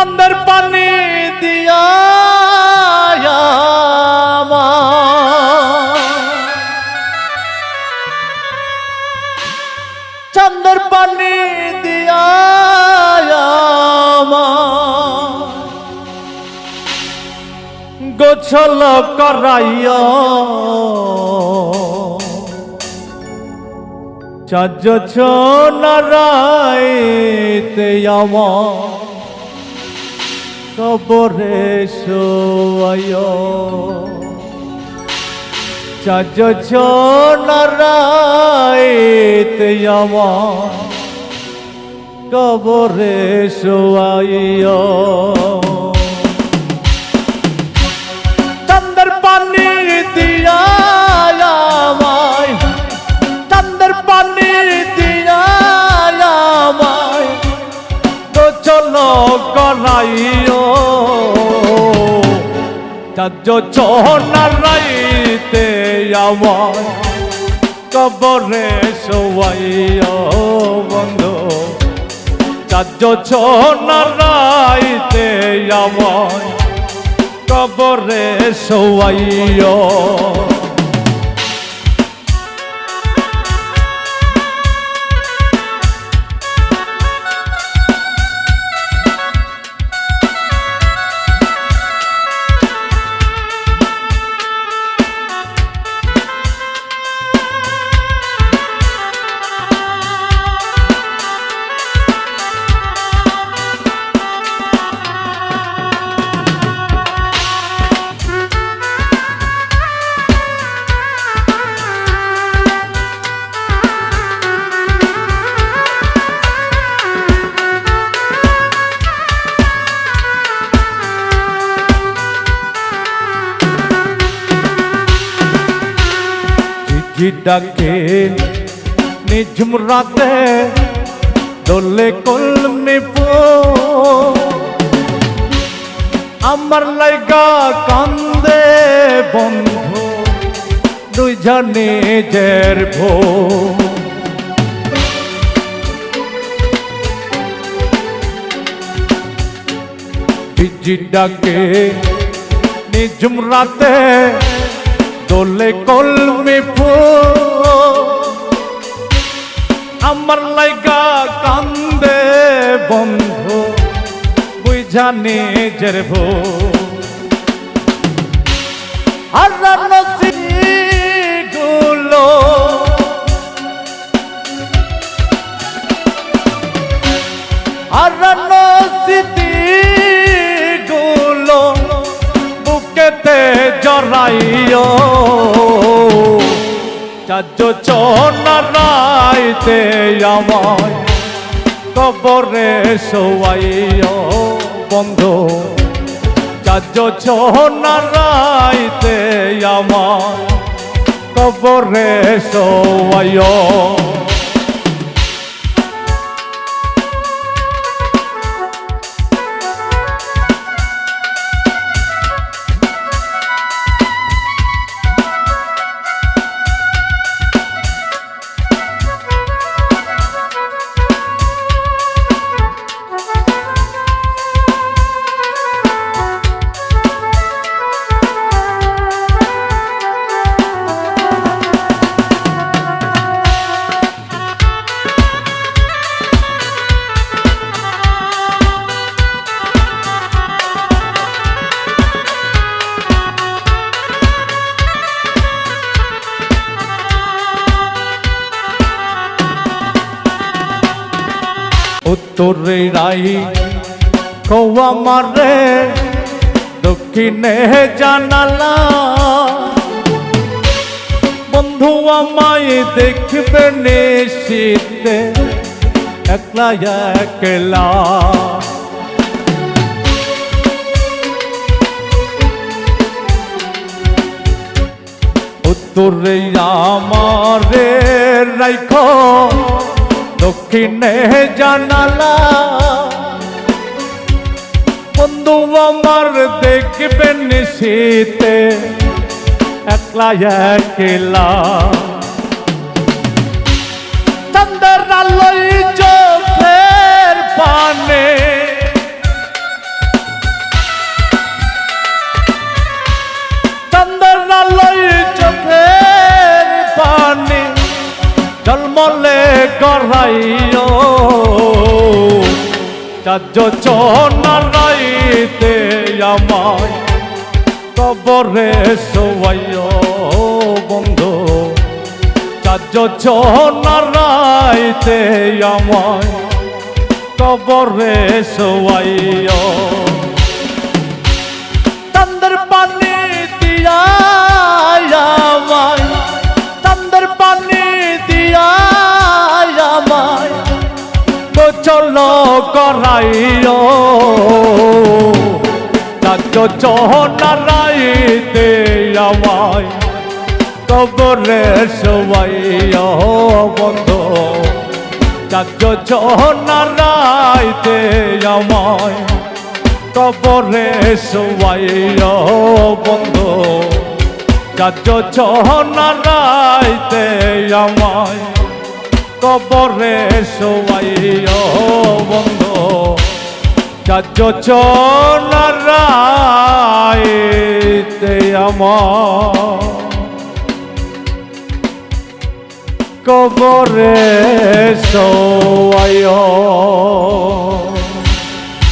চান্দের পানি দিয়া চান্দের পানি দিয়া গোছল করাইয়া। চাজ নারায়তে আমার কবরে শোয় চাজ নারায়তে আমার কবরে শোয় চন্দর পানি দিয়া চন্দর পানি দিয়া তো চলো করাইও চাজ নারাইতে আমায় কবরে শোয়াইও বন্ধু। চাজ নারাইতে আমার কবরে শোয়াইও ডাকে নিঝুম রাতে দোলে কলমে পো আমার লাইগা কান্দে বন্ধু দুই জনে জের ভো ডাকে নিঝুম রাতে দোলে কলমে আমার লাইগা কান্দে বন্ধু বুই জানে জেরবো আর বুকেতে জড়াইও চাজ নারাইতে আমায় কবরে শোয়াইও। বন্ধু চাজ নারাইতে আমায় কবরে শোয়াইও। উত্তরে রাই কৌয়া মারে, দক্ষিণে জানালা। বন্ধু আমায় দেখবে নিশীতে একলা একলা। উত্তরে আমারে রাইখো। দক্ষিণে জানালা। বন্ধু আমার দেখবেন শীতে একলা একলা। রাইও চাজ চনার রাইতে আমায় কবরে সবাইও বন্ধু। চাজ চনার রাইতে আমায় কবরে সবাইও গোচল করাইও রাজ্য চহনারাইতে আমায় কবরে শোয়াইও বন্ধু। রাজ্য চহনারাইতে আমায় কবরে শোয়াইও বন্ধু। যাচ্ছ চহনারাইতে আমায় কবরে সবাই বন্ধ। যাচ্ছ চহনারাইতে আমায় কবরে